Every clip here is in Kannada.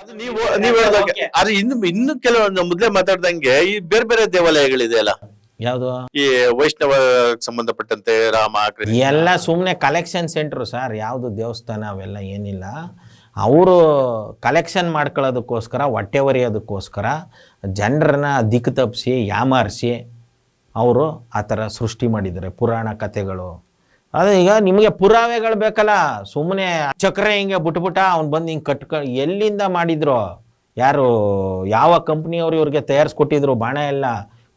ಅದು ನೀವು ನೀವು ಹೇಳ್ದಂಗೆ ಅದು ಇನ್ನು ಇನ್ನು ಕೆಲವೊಂದು ಮೊದಲೇ ಮಾತಾಡ್ದಂಗೆ ಈ ಬೇರೆ ಬೇರೆ ದೇವಾಲಯಗಳಿದೆ ಅಲ್ಲ? ಯಾವುದು? ಈ ವೈಷ್ಣವ ಸಂಬಂಧಪಟ್ಟಂತೆ ರಾಮ ಕೃಷ್ಣ. ಎಲ್ಲ ಸುಮ್ಮನೆ ಕಲೆಕ್ಷನ್ ಸೆಂಟ್ರು ಸರ್ ಯಾವುದು ದೇವಸ್ಥಾನ ಅವೆಲ್ಲ ಏನಿಲ್ಲ. ಅವರು ಕಲೆಕ್ಷನ್ ಮಾಡ್ಕೊಳ್ಳೋದಕ್ಕೋಸ್ಕರ ಹೊಟ್ಟೆ ಒರೆಯೋದಕ್ಕೋಸ್ಕರ ಜನರನ್ನ ದಿಕ್ಕು ತಪ್ಪಿಸಿ ಯಾಮಾರಿಸಿ ಅವರು ಆ ಥರ ಸೃಷ್ಟಿ ಮಾಡಿದ್ದಾರೆ. ಪುರಾಣ ಕಥೆಗಳು. ಅದೇ ಈಗ ನಿಮಗೆ ಪುರಾವೆಗಳು ಬೇಕಲ್ಲ ಸುಮ್ಮನೆ ಚಕ್ರ ಹಿಂಗೆ ಬಿಟ್ಬಿಟ್ಟ ಅವ್ನು ಬಂದು ಹಿಂಗೆ ಕಟ್ಕ, ಎಲ್ಲಿಂದ ಮಾಡಿದ್ರು? ಯಾರು, ಯಾವ ಕಂಪ್ನಿಯವರು ಇವ್ರಿಗೆ ತಯಾರಿಸ್ಕೊಟ್ಟಿದ್ರು? ಬಾಣ ಎಲ್ಲ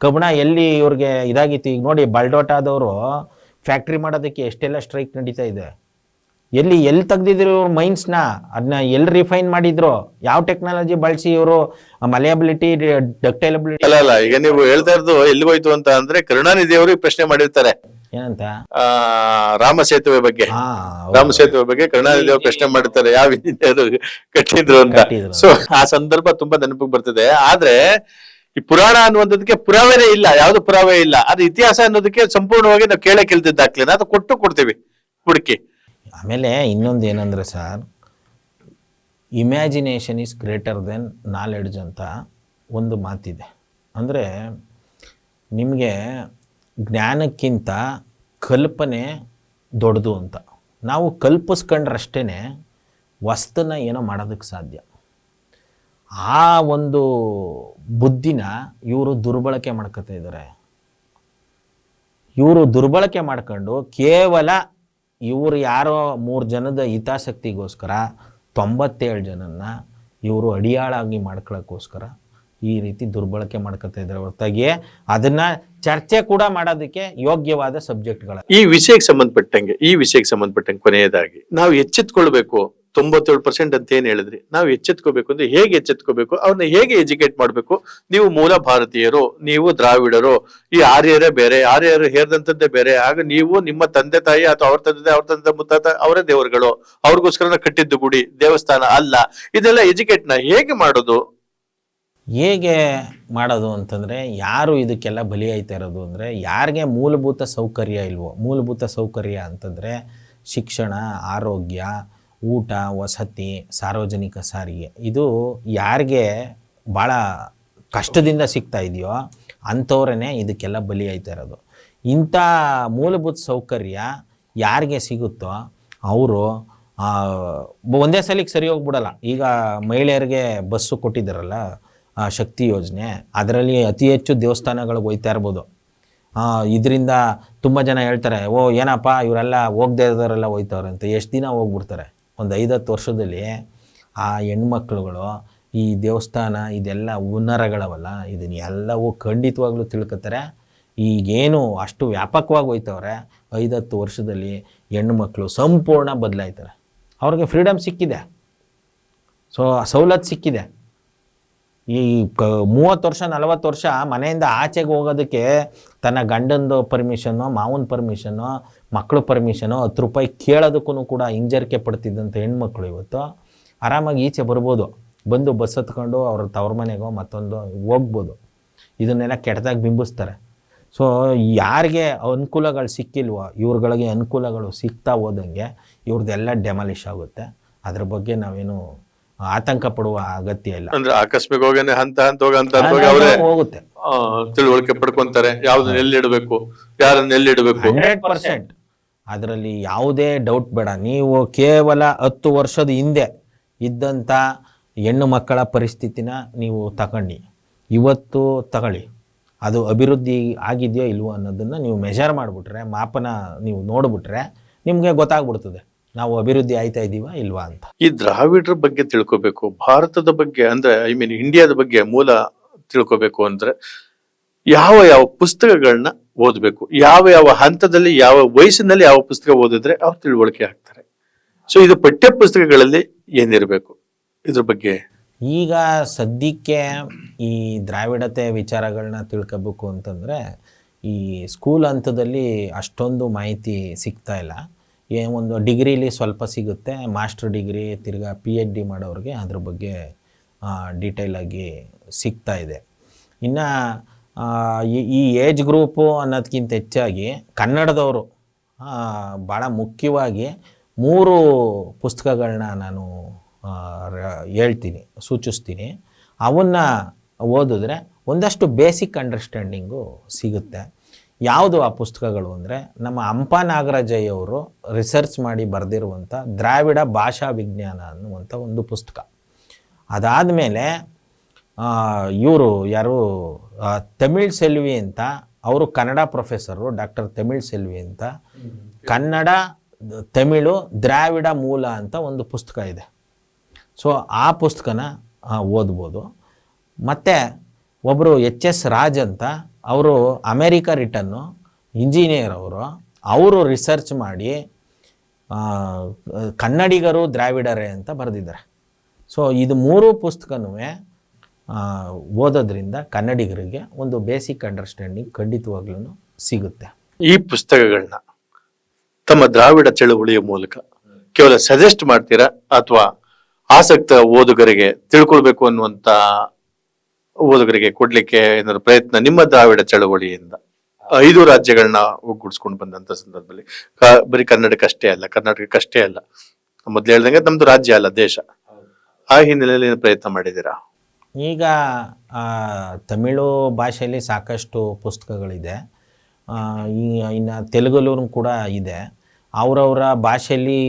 ಕಬ್ಬಣ ಎಲ್ಲಿ ಇವ್ರಿಗೆ ಇದಾಗಿತ್ತು? ಈಗ ನೋಡಿ ಬಲ್ಡೋಟಾದವರು ಫ್ಯಾಕ್ಟ್ರಿ ಮಾಡೋದಕ್ಕೆ ಎಷ್ಟೆಲ್ಲ ಸ್ಟ್ರೈಕ್ ನಡೀತಾ ಇದೆ. ಎಲ್ಲಿ ಎಲ್ಲಿ ತೆಗ್ದಿದ್ರು ಇವ್ರ ಮೈನ್ಸ್ನ? ಅದನ್ನ ಎಲ್ಲಿ ರಿಫೈನ್ ಮಾಡಿದ್ರು? ಯಾವ ಟೆಕ್ನಾಲಜಿ ಬಳಸಿ ಇವರು ಮಲೆಯಬಿಲಿಟಿ, ಡಕ್ಟೈಲಬಿಲಿಟಿ? ಅಲ್ಲ ಈಗ ನೀವು ಹೇಳ್ತಾ ಇರೋದು ಎಲ್ಲಿಗೋಯ್ತು ಅಂತ ಅಂದ್ರೆ ಕರುಣಾನಿಧಿ ಅವರು ಪ್ರಶ್ನೆ ಮಾಡಿರ್ತಾರೆ. ಏನಂತ ಆ ರಾಮ ಸೇತುವೆ ಬಗ್ಗೆ. ಹಾ ರಾಮ ಸೇತುವೆ ಬಗ್ಗೆ ಕರುಣಾನಿಧಿ ಅವರು ಪ್ರಶ್ನೆ ಮಾಡಿರ್ತಾರೆ ಯಾವ ಅದು ಕಟ್ಟಿದ್ರು ಅಂತ. ಕಟ್ಟಿದ್ರು. ಸೊ ಆ ಸಂದರ್ಭ ತುಂಬಾ ನೆನಪಿಗೆ ಬರ್ತದೆ. ಆದ್ರೆ ಈ ಪುರಾಣ ಅನ್ನುವಂಥದ್ದಕ್ಕೆ ಪುರಾವೆನೇ ಇಲ್ಲ ಯಾವ್ದು ಪುರಾವೆ ಇಲ್ಲ. ಅದು ಇತಿಹಾಸ ಅನ್ನೋದಕ್ಕೆ ಸಂಪೂರ್ಣವಾಗಿ ನಾವು ಕೇಳೇ ಕೇಳ್ತಿದ್ದಾಗ್ಲಿನ ಅದು ಕೊಟ್ಟು ಕೊಡ್ತೀವಿ ಹುಡುಕಿ. ಆಮೇಲೆ ಇನ್ನೊಂದು ಏನಂದ್ರೆ sir imagination is greater than knowledge ಅಂತ ಒಂದು ಮಾತಿದೆ. ಅಂದರೆ ನಿಮಗೆ ಜ್ಞಾನಕ್ಕಿಂತ ಕಲ್ಪನೆ ದೊಡ್ಡದು ಅಂತ. ನಾವು ಕಲ್ಪಿಸ್ಕೊಂಡ್ರಷ್ಟೇ ವಸ್ತುನ ಏನೋ ಮಾಡೋದಕ್ಕೆ ಸಾಧ್ಯ. ಆ ಒಂದು ಬುದ್ಧಿನ ಇವರು ದುರ್ಬಳಕೆ ಮಾಡ್ಕೊತಾ ಇದ್ದಾರೆ. ಇವರು ದುರ್ಬಳಕೆ ಮಾಡ್ಕೊಂಡು ಕೇವಲ ಇವರು ಯಾರೋ ಮೂರು ಜನದ ಹಿತಾಸಕ್ತಿಗೋಸ್ಕರ, ತೊಂಬತ್ತೇಳು ಜನನ್ನ ಇವರು ಅಡಿಯಾಳಾಗಿ ಮಾಡ್ಕೊಳ್ಳೋಕ್ಕೋಸ್ಕರ ಈ ರೀತಿ ದುರ್ಬಳಕೆ ಮಾಡ್ಕೊತಾ ಇದ್ದಾರೆ ಹೊರತಾಗಿ ಅದನ್ನ ಚರ್ಚೆ ಕೂಡ ಮಾಡೋದಕ್ಕೆ ಯೋಗ್ಯವಾದ ಸಬ್ಜೆಕ್ಟ್ಗಳ ಈ ವಿಷಯಕ್ಕೆ ಸಂಬಂಧಪಟ್ಟಂಗೆ, ಈ ವಿಷಯಕ್ಕೆ ಸಂಬಂಧಪಟ್ಟಂಗೆ ಕೊನೆಯದಾಗಿ, ನಾವು ಎಚ್ಚೆತ್ಕೊಳ್ಬೇಕು. ತೊಂಬತ್ತೇಳು ಪರ್ಸೆಂಟ್ ಅಂತ ಏನ್ ಹೇಳಿದ್ರಿ? ನಾವು ಎಚ್ಚೆತ್ಕೋಬೇಕು ಅಂದ್ರೆ ಹೇಗೆ ಎಚ್ಚೆತ್ಕೋಬೇಕು ಅವ್ರನ್ನ ಹೇಗೆ ಎಜುಕೇಟ್ ಮಾಡ್ಬೇಕು? ನೀವು ಮೂಲ ಭಾರತೀಯರು, ನೀವು ದ್ರಾವಿಡರು, ಈ ಆರ್ಯರೇ ಬೇರೆ, ಆರ್ಯರು ಹೇರ್ದಂತದ್ದೇ ಬೇರೆ. ಆಗ ನೀವು ನಿಮ್ಮ ತಂದೆ ತಾಯಿ ಅಥವಾ ಅವ್ರ ತಂದೆ ಅವ್ರ ತಂದೆ ಮುತ್ತಾತ ಅವರೇ ದೇವರುಗಳು. ಅವ್ರಿಗೋಸ್ಕರ ಕಟ್ಟಿದ್ದು ಗುಡಿ, ದೇವಸ್ಥಾನ ಅಲ್ಲ. ಇದೆಲ್ಲ ಎಜುಕೇಟ್ನ ಹೇಗೆ ಮಾಡೋದು? ಹೇಗೆ ಮಾಡೋದು ಅಂತಂದರೆ ಯಾರು ಇದಕ್ಕೆಲ್ಲ ಬಲಿಯಾಯ್ತಾ ಇರೋದು ಅಂದರೆ ಯಾರಿಗೆ ಮೂಲಭೂತ ಸೌಕರ್ಯ ಇಲ್ವೋ, ಮೂಲಭೂತ ಸೌಕರ್ಯ ಅಂತಂದರೆ ಶಿಕ್ಷಣ, ಆರೋಗ್ಯ, ಊಟ, ವಸತಿ, ಸಾರ್ವಜನಿಕ ಸಾರಿಗೆ. ಇದು ಯಾರಿಗೆ ಭಾಳ ಕಷ್ಟದಿಂದ ಸಿಗ್ತಾ ಇದೆಯೋ ಅಂಥವ್ರೇ ಇದಕ್ಕೆಲ್ಲ ಬಲಿಯಾಯ್ತಾ ಇರೋದು. ಇಂಥ ಮೂಲಭೂತ ಸೌಕರ್ಯ ಯಾರಿಗೆ ಸಿಗುತ್ತೋ ಅವರು ಒಂದೇ ಸಲಕ್ಕೆ ಸರಿ ಹೋಗ್ಬಿಡಲ್ಲ. ಈಗ ಮಹಿಳೆಯರಿಗೆ ಬಸ್ಸು ಕೊಟ್ಟಿದ್ದಾರಲ್ಲ ಶಕ್ತಿ ಯೋಜನೆ. ಅದರಲ್ಲಿ ಅತಿ ಹೆಚ್ಚು ದೇವಸ್ಥಾನಗಳಿಗೆ ಹೋಯ್ತಾ ಇರ್ಬೋದು. ಇದರಿಂದ ತುಂಬ ಜನ ಹೇಳ್ತಾರೆ, ಓ, ಏನಪ್ಪ, ಇವರೆಲ್ಲ ಹೋಗದೇ ಇರೋರೆಲ್ಲ ಹೋಯ್ತವ್ರೆ ಅಂತ. ಎಷ್ಟು ದಿನ ಹೋಗ್ಬಿಡ್ತಾರೆ? ಒಂದು ಐದತ್ತು ವರ್ಷದಲ್ಲಿ ಆ ಹೆಣ್ಮಕ್ಳುಗಳು ಈ ದೇವಸ್ಥಾನ, ಇದೆಲ್ಲ ಹುನ್ನರಗಳವಲ್ಲ ಇದನ್ನ ಎಲ್ಲವೂ ಖಂಡಿತವಾಗ್ಲೂ ತಿಳ್ಕೊತಾರೆ. ಈಗೇನು ಅಷ್ಟು ವ್ಯಾಪಕವಾಗಿ ಹೋಯ್ತವ್ರೆ, ಐದತ್ತು ವರ್ಷದಲ್ಲಿ ಹೆಣ್ಮಕ್ಳು ಸಂಪೂರ್ಣ ಬದಲಾಯ್ತಾರೆ. ಅವ್ರಿಗೆ ಫ್ರೀಡಮ್ ಸಿಕ್ಕಿದೆ. ಸೊ, ಸವಲತ್ತು ಸಿಕ್ಕಿದೆ. ಈ ಕ ಮೂವತ್ತು ವರ್ಷ, ನಲವತ್ತು ವರ್ಷ ಮನೆಯಿಂದ ಆಚೆಗೆ ಹೋಗೋದಕ್ಕೆ ತನ್ನ ಗಂಡಂದು ಪರ್ಮಿಷನ್ನು ಮಾವನ ಪರ್ಮಿಷನ್ನು ಮಕ್ಕಳು ಪರ್ಮಿಷನ್ನು ಹತ್ತು ರೂಪಾಯಿ ಕೇಳೋದಕ್ಕೂ ಕೂಡ ಹಿಂಜರಿಕೆ ಪಡ್ತಿದ್ದಂಥ ಹೆಣ್ಮಕ್ಳು ಇವತ್ತು. ಆರಾಮಾಗಿ ಈಚೆ ಬರ್ಬೋದು. ಬಂದು ಬಸ್ ಹತ್ಕೊಂಡು ಅವ್ರ ತವ್ರ ಮನೆಗೋ ಮತ್ತೊಂದು ಹೋಗ್ಬೋದು. ಇದನ್ನೆಲ್ಲ ಕೆಟ್ಟದಾಗಿ ಬಿಂಬಿಸ್ತಾರೆ. ಸೊ ಯಾರಿಗೆ ಅನುಕೂಲಗಳು ಸಿಕ್ಕಿಲ್ವೋ, ಇವ್ರುಗಳಿಗೆ ಅನುಕೂಲಗಳು ಸಿಗ್ತಾ ಹೋದಂಗೆ ಇವ್ರದ್ದೆಲ್ಲ ಡೆಮಾಲಿಷ್ ಆಗುತ್ತೆ. ಅದ್ರ ಬಗ್ಗೆ ನಾವೇನು ಆತಂಕ ಪಡುವ ಅಗತ್ಯ ಇಲ್ಲ. ಅಂದ್ರೆ ಆಕಸ್ಮಿಕವಾಗಿ ಹಂತ ಹಂತ ಹೋಗಿ ಹಂತ ಅವರೇ ಹೋಗುತ್ತೆ. ತಿಳುವಳಿಕೆ ಪಡ್ಕೊಂತಾರೆ. ಯಾವ್ದನ್ನ ಎಲ್ಲಿಡ್ಬೇಕು ಯಾರನ್ನ ಎಲ್ಲಿಡ್ಬೇಕು ಹಂಡ್ರೆಡ್ ಪರ್ಸೆಂಟ್. ಅದರಲ್ಲಿ ಯಾವುದೇ ಡೌಟ್ ಬೇಡ. ನೀವು ಕೇವಲ ಹತ್ತು ವರ್ಷದ ಹಿಂದೆ ಇದ್ದಂಥ ಹೆಣ್ಣು ಮಕ್ಕಳ ಪರಿಸ್ಥಿತಿನ ನೀವು ತಗೊಂಡು ಇವತ್ತು ತಗೊಳ್ಳಿ ಅದು ಅಭಿವೃದ್ಧಿ ಆಗಿದೆಯೋ ಇಲ್ವೋ ಅನ್ನೋದನ್ನು ನೀವು ಮೆಜರ್ ಮಾಡಿಬಿಟ್ರೆ ಮಾಪನ ನೀವು ನೋಡಿಬಿಟ್ರೆ ನಿಮಗೆ ಗೊತ್ತಾಗ್ಬಿಡ್ತದೆ. ನಾವು ಅಭಿವೃದ್ಧಿ ಆಯ್ತಾ ಇದ್ದೀವಾ ಇಲ್ವಾ ಅಂತ. ಈ ದ್ರಾವಿಡರ ಬಗ್ಗೆ ತಿಳ್ಕೋಬೇಕು ಭಾರತದ ಬಗ್ಗೆ ಅಂದ್ರೆ ಐ ಮೀನ್ ಇಂಡಿಯಾದ ಬಗ್ಗೆ ಮೂಲ ತಿಳ್ಕೋಬೇಕು ಅಂದ್ರೆ ಯಾವ ಯಾವ ಪುಸ್ತಕಗಳನ್ನ ಓದಬೇಕು ಯಾವ ಯಾವ ಹಂತದಲ್ಲಿ ಯಾವ ವಯಸ್ಸಿನಲ್ಲಿ ಯಾವ ಪುಸ್ತಕ ಓದಿದ್ರೆ ಅವ್ರು ತಿಳುವಳಿಕೆ ಆಗ್ತಾರೆ. ಸೊ ಇದು ಪಠ್ಯ ಪುಸ್ತಕಗಳಲ್ಲಿ ಏನಿರಬೇಕು ಇದ್ರ ಬಗ್ಗೆ? ಈಗ ಸದ್ಯಕ್ಕೆ ಈ ದ್ರಾವಿಡತೆ ವಿಚಾರಗಳನ್ನ ತಿಳ್ಕೋಬೇಕು ಅಂತಂದರೆ ಈ ಸ್ಕೂಲ್ ಹಂತದಲ್ಲಿ ಅಷ್ಟೊಂದು ಮಾಹಿತಿ ಸಿಗ್ತಾ ಇಲ್ಲ. ಏ ಒಂದು ಡಿಗ್ರಿಲಿ ಸ್ವಲ್ಪ ಸಿಗುತ್ತೆ, ಮಾಸ್ಟರ್ ಡಿಗ್ರಿ, ತಿರ್ಗಾ ಪಿ ಎಚ್ ಡಿ ಮಾಡೋರಿಗೆ ಅದ್ರ ಬಗ್ಗೆ ಡೀಟೇಲಾಗಿ ಸಿಗ್ತಾ ಇದೆ. ಇನ್ನು ಈ ಏಜ್ ಗ್ರೂಪು ಅನ್ನೋದಕ್ಕಿಂತ ಹೆಚ್ಚಾಗಿ ಕನ್ನಡದವರು ಭಾಳ ಮುಖ್ಯವಾಗಿ ಮೂರು ಪುಸ್ತಕಗಳನ್ನ ನಾನು ಹೇಳ್ತೀನಿ, ಸೂಚಿಸ್ತೀನಿ. ಅವನ್ನ ಓದಿದ್ರೆ ಒಂದಷ್ಟು ಬೇಸಿಕ್ ಅಂಡರ್ಸ್ಟ್ಯಾಂಡಿಂಗು ಸಿಗುತ್ತೆ. ಯಾವುದು ಆ ಪುಸ್ತಕಗಳು ಅಂದರೆ ನಮ್ಮ ಹಂಪ ನಾಗರಾಜಯ್ಯ ಅವರು ರಿಸರ್ಚ್ ಮಾಡಿ ಬರೆದಿರುವಂಥ ದ್ರಾವಿಡ ಭಾಷಾ ವಿಜ್ಞಾನ ಅನ್ನುವಂಥ ಒಂದು ಪುಸ್ತಕ. ಅದಾದ ಮೇಲೆ ಇವರು ಯಾರು ತಮಿಳ್ ಸೆಲ್ವಿ ಅಂತ ಅವರು ಕನ್ನಡ ಪ್ರೊಫೆಸರು ಡಾಕ್ಟರ್ ತಮಿಳ್ ಸೆಲ್ವಿ ಅಂತ. ಕನ್ನಡ, ತಮಿಳು, ದ್ರಾವಿಡ ಮೂಲ ಅಂತ ಒಂದು ಪುಸ್ತಕ ಇದೆ. ಸೊ ಆ ಪುಸ್ತಕನ ಓದ್ಬೋದು. ಮತ್ತು ಒಬ್ಬರು ಎಚ್ ಎಸ್ ರಾಜ್ ಅಂತ ಅವರು ಅಮೇರಿಕ ರಿಟನ್ನು ಇಂಜಿನಿಯರ್ ಅವರು ಅವರು ರಿಸರ್ಚ್ ಮಾಡಿ ಕನ್ನಡಿಗರು ದ್ರಾವಿಡರೇ ಅಂತ ಬರೆದಿದ್ದಾರೆ. ಸೊ ಇದು ಮೂರು ಪುಸ್ತಕನೂ ಓದೋದ್ರಿಂದ ಕನ್ನಡಿಗರಿಗೆ ಒಂದು ಬೇಸಿಕ್ ಅಂಡರ್ಸ್ಟ್ಯಾಂಡಿಂಗ್ ಖಂಡಿತವಾಗ್ಲೂ ಸಿಗುತ್ತೆ. ಈ ಪುಸ್ತಕಗಳನ್ನ ತಮ್ಮ ದ್ರಾವಿಡ ಚಳುವಳಿಯ ಮೂಲಕ ಕೇವಲ ಸಜೆಸ್ಟ್ ಮಾಡ್ತೀರಾ ಅಥವಾ ಆಸಕ್ತ ಓದುಗರಿಗೆ ತಿಳ್ಕೊಳ್ಬೇಕು ಅನ್ನುವಂತ ಓದುಗರಿಗೆ ಕೊಡ್ಲಿಕ್ಕೆ ಏನಾದ್ರು ಪ್ರಯತ್ನ, ನಿಮ್ಮ ದ್ರಾವಿಡ ಚಳವಳಿಯಿಂದ ಐದು ರಾಜ್ಯಗಳನ್ನ ಒಗ್ಗೂಡಿಸ್ಕೊಂಡು ಬಂದಂತ ಸಂದರ್ಭದಲ್ಲಿ. ಬರೀ ಕನ್ನಡಕ್ಕಷ್ಟೇ ಅಲ್ಲ ಕರ್ನಾಟಕಕ್ಕಷ್ಟೇ ಅಲ್ಲ. ಮೊದ್ಲು ಹೇಳ್ದಂಗೆ ನಮ್ದು ರಾಜ್ಯ ಅಲ್ಲ, ದೇಶ. ಆ ಹಿನ್ನೆಲೆಯಲ್ಲಿ ಏನು ಪ್ರಯತ್ನ ಮಾಡಿದ್ದೀರಾ? ಈಗ ತಮಿಳು ಭಾಷೆಯಲ್ಲಿ ಸಾಕಷ್ಟು ಪುಸ್ತಕಗಳಿದೆ. ಇನ್ನು ತೆಲುಗಲ್ಲೂ ಕೂಡ ಇದೆ. ಅವರವರ ಭಾಷೆಯಲ್ಲಿ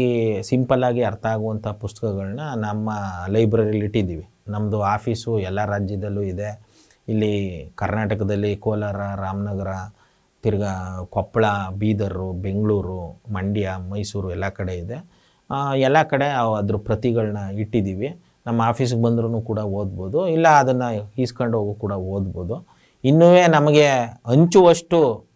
ಸಿಂಪಲ್ಲಾಗಿ ಅರ್ಥ ಆಗುವಂಥ ಪುಸ್ತಕಗಳನ್ನ ನಮ್ಮ ಲೈಬ್ರರಿಲಿ ಇಟ್ಟಿದ್ದೀವಿ. ನಮ್ಮದು ಆಫೀಸು ಎಲ್ಲ ರಾಜ್ಯದಲ್ಲೂ ಇದೆ. ಇಲ್ಲಿ ಕರ್ನಾಟಕದಲ್ಲಿ ಕೋಲಾರ, ರಾಮನಗರ, ತಿರ್ಗಾ ಕೊಪ್ಪಳ, ಬೀದರು, ಬೆಂಗಳೂರು, ಮಂಡ್ಯ, ಮೈಸೂರು ಎಲ್ಲ ಕಡೆ ಇದೆ. ಎಲ್ಲ ಕಡೆ ಅದ್ರ ಪ್ರತಿಗಳನ್ನ ಇಟ್ಟಿದ್ದೀವಿ. ನಮ್ಮ ಆಫೀಸ್ಗೆ ಬಂದ್ರೂ ಕೂಡ ಓದ್ಬೋದು. ಇಲ್ಲ ಅದನ್ನು ಈಸ್ಕೊಂಡು ಹೋಗು ಕೂಡ ಓದ್ಬೋದು. ಇನ್ನೂ ನಮಗೆ ಹಂಚುವಷ್ಟು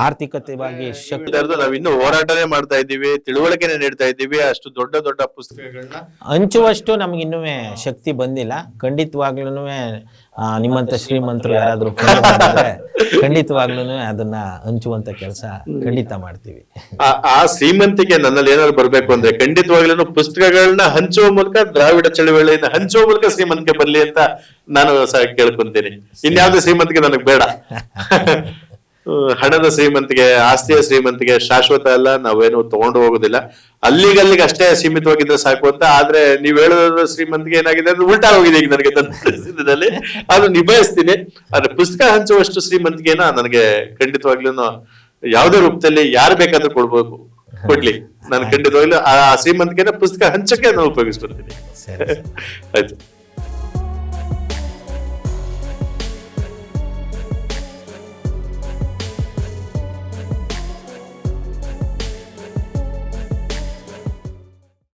ಆರ್ಥಿಕತೆವಾಗಿ ಶಕ್ತಿ ನಾವು ಇನ್ನು ಹೋರಾಟನೇ ಮಾಡ್ತಾ ಇದ್ದೀವಿ ತಿಳುವಳಿಕೆನೆ ನೀಡ್ತಾ ಇದ್ದೀವಿ ಅಷ್ಟು ದೊಡ್ಡ ದೊಡ್ಡ ಪುಸ್ತಕಗಳನ್ನ ಹಂಚುವಷ್ಟು ನಮ್ಗೆ ಇನ್ನೂ ಶಕ್ತಿ ಬಂದಿಲ್ಲ. ಖಂಡಿತವಾಗ್ಲೂ ನಿಮ್ಮಂತ ಶ್ರೀಮಂತರು ಯಾರಾದ್ರೂ ಖಂಡಿತವಾಗ್ಲೂ ಅದನ್ನ ಹಂಚುವಂತ ಕೆಲಸ ಖಂಡಿತ ಮಾಡ್ತೀವಿ. ಆ- ಶ್ರೀಮಂತಿಕೆ ನನ್ನಲ್ಲಿ ಏನಾದ್ರು ಬರ್ಬೇಕು ಅಂದ್ರೆ ಖಂಡಿತವಾಗ್ಲೂ ಪುಸ್ತಕಗಳನ್ನ ಹಂಚುವ ಮೂಲಕ ದ್ರಾವಿಡ ಚಳವಳಿಯನ್ನ ಹಂಚುವ ಮೂಲಕ ಶ್ರೀಮಂತಿಕೆ ಬರ್ಲಿ ಅಂತ ನಾನು ಕೇಳ್ಕೊಂತೀನಿ. ಇನ್ಯಾವ್ದು ಶ್ರೀಮಂತಿಕೆ ನನಗೆ ಬೇಡ. ಹಣದ ಶ್ರೀಮಂತಿಗೆ ಆಸ್ತಿಯ ಶ್ರೀಮಂತಿಗೆ ಶಾಶ್ವತ ಅಲ್ಲ ನಾವೇನು ತಗೊಂಡು ಹೋಗುದಿಲ್ಲ. ಅಲ್ಲಿಗಲ್ಲಿಗೆ ಅಷ್ಟೇ ಸೀಮಿತವಾಗಿದ್ರೆ ಸಾಕು ಅಂತ ಆದ್ರೆ ನೀವ್ ಹೇಳೋದ್ರ ಶ್ರೀಮಂತಿಗೆ ಏನಾಗಿದೆ? ಅಂದ್ರೆ ಉಲ್ಟಾ ಹೋಗಿದೆ ಈಗ ನನಗೆ ತನ್ನ ಅದು ನಿಭಾಯಿಸ್ತೀನಿ. ಆದ್ರೆ ಪುಸ್ತಕ ಹಂಚುವಷ್ಟು ಶ್ರೀಮಂತಿಗೆನ ನನಗೆ ಖಂಡಿತವಾಗ್ಲೂ ಯಾವುದೇ ರೂಪದಲ್ಲಿ ಯಾರು ಬೇಕಾದ್ರೂ ಕೊಡ್ಬೇಕು ಕೊಡ್ಲಿ. ನಾನು ಖಂಡಿತವಾಗ್ಲೂ ಆ ಶ್ರೀಮಂತಿಕೆನ ಪುಸ್ತಕ ಹಂಚಕ್ಕೆ ನಾನು ಉಪಯೋಗಿಸ್ಕೊಳ್ತೀನಿ ಸರಿ. ಆಯ್ತು.